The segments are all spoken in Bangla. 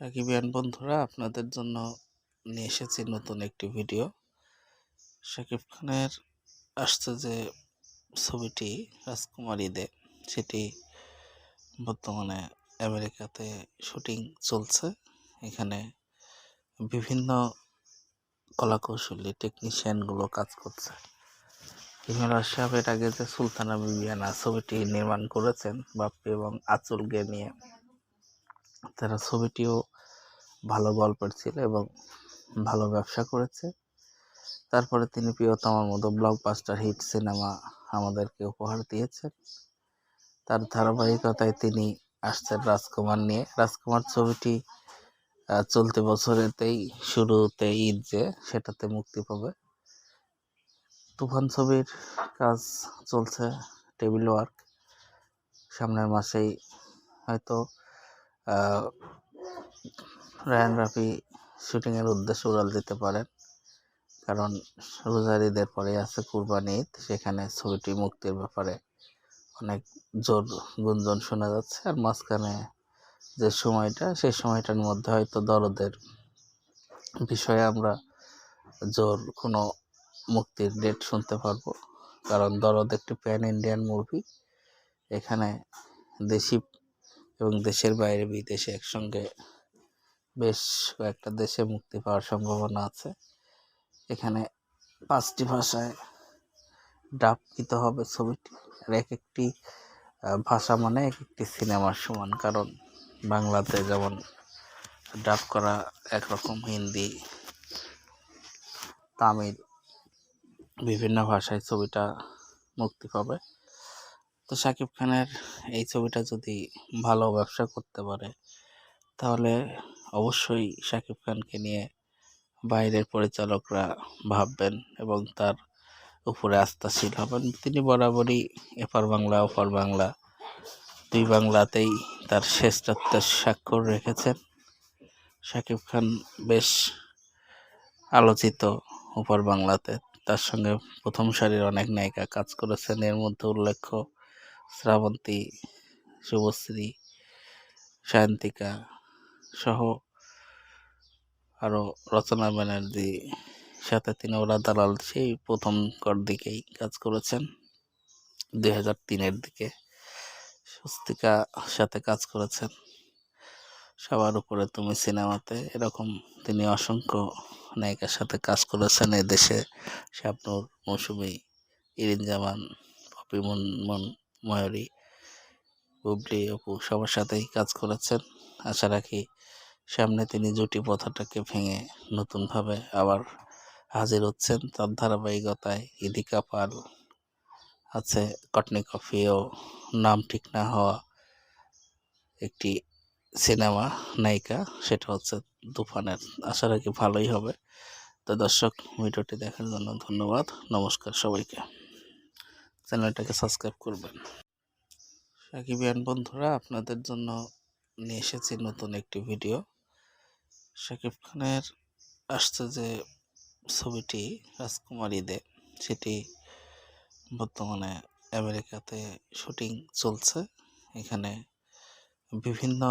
সাকিবিয়ান বন্ধুরা, আপনাদের জন্য নিয়ে এসেছি নতুন একটি ভিডিও। শাকিব খানের আসছে যে ছবিটি রাজকুমারী দে সেটি বর্তমানে আমেরিকাতে শুটিং চলছে। এখানে বিভিন্ন কলাকৌশলী, টেকনিশিয়ানগুলো কাজ করছে। হিমেল সাহেবের আগে যে সুলতানা বিবিয়ানা ছবিটি নির্মাণ করেছেন, বাপ্পি এবং আচলকে নিয়ে। তারা ছবিটিও ভালো গল্পের ছিল এবং ভালো ব্যবসা করেছে। তারপরে তিনি প্রিয়তমার মতো ব্লকবাস্টার হিট সিনেমা আমাদেরকে উপহার দিয়েছেন। তার ধারাবাহিকতায় তিনি আসছেন রাজকুমার নিয়ে। রাজকুমার ছবিটি চলতি বছরেতেই শুরুতে ঈদ যে সেটাতে মুক্তি পাবে। তুফান ছবির কাজ চলছে টেবিল ওয়ার্ক। সামনের মাসেই হয়তো রায়ান রাফি শুটিংয়ের উদ্দেশ্যে উড়াল দিতে পারেন। কারণ রোজার ঈদের পরে আছে কুরবানি ঈদ, সেখানে ছবিটি মুক্তির ব্যাপারে অনেক জোর গুঞ্জন শোনা যাচ্ছে। আর মাঝখানে যে সময়টা, সেই সময়টার মধ্যে হয়তো দরদের বিষয়ে আমরা জোর কোনো মুক্তির ডেট শুনতে পারব। কারণ দরদ একটি প্যান ইন্ডিয়ান মুভি, এখানে দেশি এবং দেশের বাইরে বিদেশে একসঙ্গে বেশ কয়েকটা দেশে মুক্তি পাওয়ার সম্ভাবনা আছে। এখানে পাঁচটি ভাষায় ডাব দিতে হবে ছবিটি। আর এক একটি ভাষা মানে এক একটি সিনেমার সমান, কারণ বাংলাতে যেমন ডাব করা একরকম হিন্দি, তামিল, বিভিন্ন ভাষায় ছবিটা মুক্তি পাবে। তো শাকিব খানের এই ছবিটা যদি ভালো ব্যবসা করতে পারে, তাহলে অবশ্যই শাকিব খানকে নিয়ে বাইরের পরিচালকরা ভাববেন এবং তার উপরে আস্থাশীল হবেন। তিনি বরাবরই এপার বাংলা, ওপার বাংলা, দুই বাংলাতেই তার শ্রেষ্ঠত্বের স্বাক্ষর রেখেছেন। শাকিব খান বেশ আলোচিত ওপার বাংলাতে। তার সঙ্গে প্রথম সারির অনেক নায়িকা কাজ করেছেন। এর মধ্যে উল্লেখ্য শ্রাবন্তী, শুভশ্রী, সায়ন্তিকা সহ আরও রচনা ব্যানার্জি সাথে তিনি ওরা দালাল, সেই প্রথম কর দিকেই কাজ করেছেন। দুই হাজার তিনের দিকে স্বস্তিকা সাথে কাজ করেছেন। সবার উপরে তুমি সিনেমাতে এরকম তিনি অসংখ্য নায়িকার সাথে কাজ করেছেন। এদেশে শাবনুর, মৌসুমি, ইরিন জামান, পপি মন ময়ূরী বুবলি অপু সবার সাথেই কাজ করেছেন। আশা রাখি সামনে তিনি জুটি পথাটাকে ভেঙে নতুনভাবে আবার হাজির হচ্ছেন। তার ধারাবাহিকতায় ইদিকা পাল আছে, কটনি কফি ও নাম ঠিক না হওয়া একটি সিনেমা নায়িকা, সেটা হচ্ছে তুফানের। আশা রাখি ভালোই হবে। তো দর্শক, ভিডিওটি দেখার জন্য ধন্যবাদ। নমস্কার সবাইকে। চ্যানেলটাকে সাবস্ক্রাইব করবেন। সাকিবিয়ান বন্ধুরা, আপনাদের জন্য নিয়ে এসেছি নতুন একটি ভিডিও। শাকিব খানের আসছে যে ছবিটি রাজকুমারী দে, সেটি বর্তমানে আমেরিকাতে শুটিং চলছে। এখানে বিভিন্ন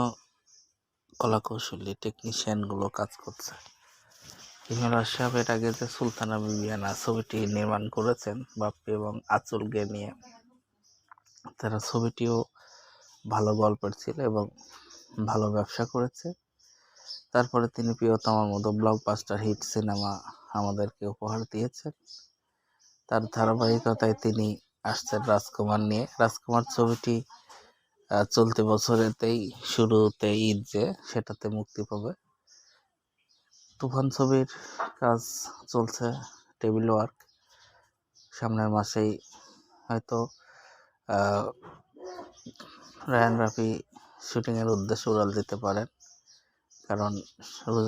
কলাকৌশলী টেকনিশিয়ানগুলো কাজ করছে। হিমেল সাহেবের আগে যে সুলতানা বিবিয়ানা ছবিটি নির্মাণ করেছেন, বাপ্পি এবং আচলকে নিয়ে। তারা ছবিটিও ভালো গল্পের ছিল এবং ভালো ব্যবসা করেছে। তারপরে তিনি প্রিয়তমার মতো ব্লকবাস্টার হিট সিনেমা আমাদেরকে উপহার দিয়েছেন। তার ধারাবাহিকতায় তিনি আসছেন রাজকুমার নিয়ে। রাজকুমার ছবিটি চলতি বছরেতেই শুরুতে ঈদ যে, সেটাতে মুক্তি পাবে। তুফান ছবির কাজ চলছে টেবিল ওয়ার্ক সামনের মাসেই হয়তো রায়ান রাফি শুটিংয়ের উদ্দেশ্যে উড়াল দিতে পারেন। কারণ রোজা